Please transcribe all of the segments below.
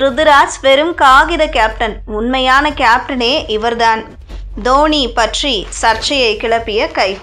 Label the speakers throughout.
Speaker 1: ருதுராஜ் வெறும் காகித கேப்டன் உண்மையான கேப்டனே இவர்தான். தோனி பற்றி சர்ச்சையை கிளப்பிய கைஃப்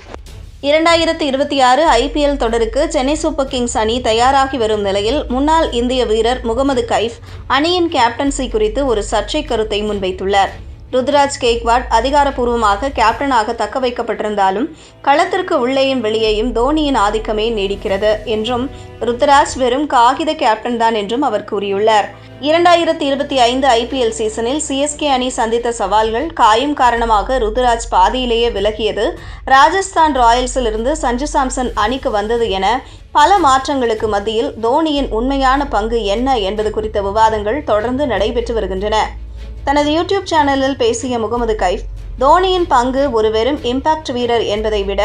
Speaker 1: இரண்டாயிரத்தி இருபத்தி ஆறு ஐபிஎல் தொடருக்கு சென்னை சூப்பர் கிங்ஸ் அணி தயாராகி வரும் நிலையில் முன்னாள் இந்திய வீரர் முகமது கைஃப் அணியின் கேப்டன்சி குறித்து ஒரு சர்ச்சை கருத்தை முன்வைத்துள்ளார். ருத்ராஜ் கேக்வாட் அதிகாரப்பூர்வமாக கேப்டனாக தக்க வைக்கப்பட்டிருந்தாலும் களத்திற்கு உள்ளேயும் வெளியேயும் தோனியின் ஆதிக்கமே நீடிக்கிறது என்றும் ருத்ராஜ் வெறும் காகித கேப்டன் தான் என்றும் அவர் கூறியுள்ளார். இரண்டாயிரத்தி இருபத்தி ஐந்து ஐபிஎல் சீசனில் சிஎஸ்கே அணி சந்தித்த சவால்கள் காயம் காரணமாக ருத்ராஜ் பாதியிலேயே விலகியது. ராஜஸ்தான் ராயல்ஸில் இருந்து சஞ்சு சாம்சன் அணிக்கு வந்தது என பல மாற்றங்களுக்கு மத்தியில் தோனியின் உண்மையான பங்கு என்ன என்பது குறித்த விவாதங்கள் தொடர்ந்து நடைபெற்று வருகின்றன. தனது யூடியூப் சேனலில் பேசிய முகமது கைஃப் தோனியின் பங்கு ஒரு வெறும் இம்பாக்ட் வீரர் என்பதை விட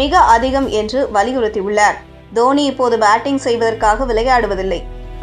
Speaker 1: மிக அதிகம் என்று வலியுறுத்தியுள்ளார். தோனி இப்போது பேட்டிங் செய்வதற்காக விளையாடுவதில்லை.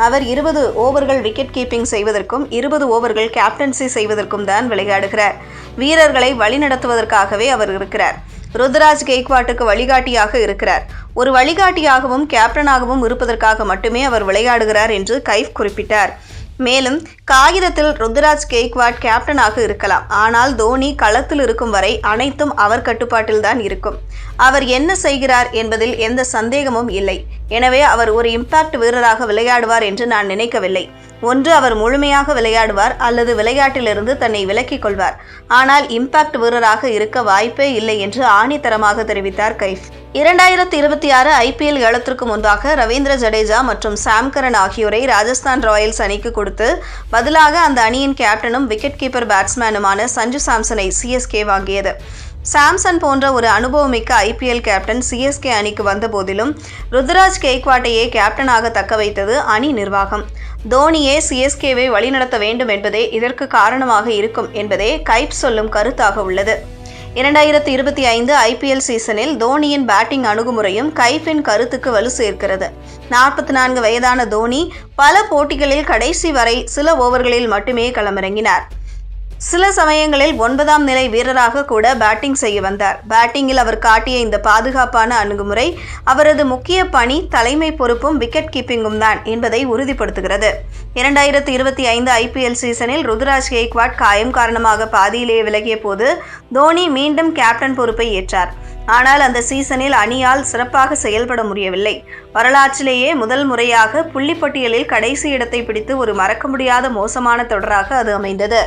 Speaker 1: அவர் இருபது ஓவர்கள் விக்கெட் கீப்பிங் செய்வதற்கும் இருபது ஓவர்கள் கேப்டன்சி செய்வதற்கும் தான் விளையாடுகிறார். வீரர்களை வழிநடத்துவதற்காகவே அவர் இருக்கிறார். ருத்ராஜ் கெய்க்வாட்டுக்கு வழிகாட்டியாக இருக்கிறார். ஒரு வழிகாட்டியாகவும் கேப்டனாகவும் இருப்பதற்காக மட்டுமே அவர் விளையாடுகிறார் என்று கைஃப் குறிப்பிட்டார். மேலும் காகிதத்தில் ருத்ராஜ் கேக்வாட் கேப்டனாக இருக்கலாம். ஆனால் தோனி களத்தில் இருக்கும் வரை அனைத்தும் அவர் கட்டுப்பாட்டில்தான் இருக்கும். அவர் என்ன செய்கிறார் என்பதில் எந்த சந்தேகமும் இல்லை. எனவே அவர் ஒரு இம்பாக்ட் வீரராக விளையாடுவார் என்று நான் நினைக்கவில்லை. ஒன்று அவர் முழுமையாக விளையாடுவார் அல்லது விளையாட்டிலிருந்து தன்னை விலக்கிக் கொள்வார். ஆனால் இம்பாக்ட் வீரராக இருக்க வாய்ப்பே இல்லை என்று ஆணித்தரமாக தெரிவித்தார் கைஃப். இரண்டாயிரத்தி இருபத்தி ஆறு ஐபிஎல் ஏலத்திற்கு முன்பாக ரவீந்திர ஜடேஜா மற்றும் சாம்கரன் ஆகியோரை ராஜஸ்தான் ராயல்ஸ் அணிக்கு கொடுத்து பதிலாக அந்த அணியின் கேப்டனும் விக்கெட் கீப்பர் பேட்ஸ்மேனுமான சஞ்சு சாம்சனை சிஎஸ்கே வாங்கியது. சாம்சன் போன்ற ஒரு அனுபவமிக்க ஐபிஎல் கேப்டன் சிஎஸ்கே அணிக்கு வந்த போதிலும் ருத்ராஜ் கேக்வாட்டையே கேப்டனாக தக்க வைத்தது அணி நிர்வாகம். தோனியே சிஎஸ்கேவை வழிநடத்த வேண்டும் என்பதே இதற்கு காரணமாக இருக்கும் என்பதே கைப் சொல்லும் கருத்தாக உள்ளது. இரண்டாயிரத்தி இருபத்தி ஐந்து ஐபிஎல் சீசனில் தோனியின் பேட்டிங் அணுகுமுறையும் கைஃபின் கருத்துக்கு வலு சேர்க்கிறது. நாற்பத்தி நான்கு வயதான தோனி பல போட்டிகளில் கடைசி வரை சில ஓவர்களில் மட்டுமே களமிறங்கினார். சில சமயங்களில் ஒன்பதாம் நிலை வீரராக கூட பேட்டிங் செய்ய வந்தார். பேட்டிங்கில் அவர் காட்டிய இந்த பாதுகாப்பான அணுகுமுறை அவரது முக்கிய பணி தலைமை பொறுப்பும் விக்கெட் கீப்பிங்கும் தான் என்பதை உறுதிப்படுத்துகிறது. இரண்டாயிரத்தி இருபத்தி ஐந்து ஐபிஎல் சீசனில் ருதுராஜ் கேக்வாட் காயம் காரணமாக பாதியிலேயே விலகிய போது தோனி மீண்டும் கேப்டன் பொறுப்பை ஏற்றார். ஆனால் அந்த சீசனில் அணியால் சிறப்பாக செயல்பட முடியவில்லை. வரலாற்றிலேயே முதல் முறையாக புள்ளிப்பட்டியலில் கடைசி இடத்தை பிடித்து ஒரு மறக்க முடியாத மோசமான தொடராக அது அமைந்தது.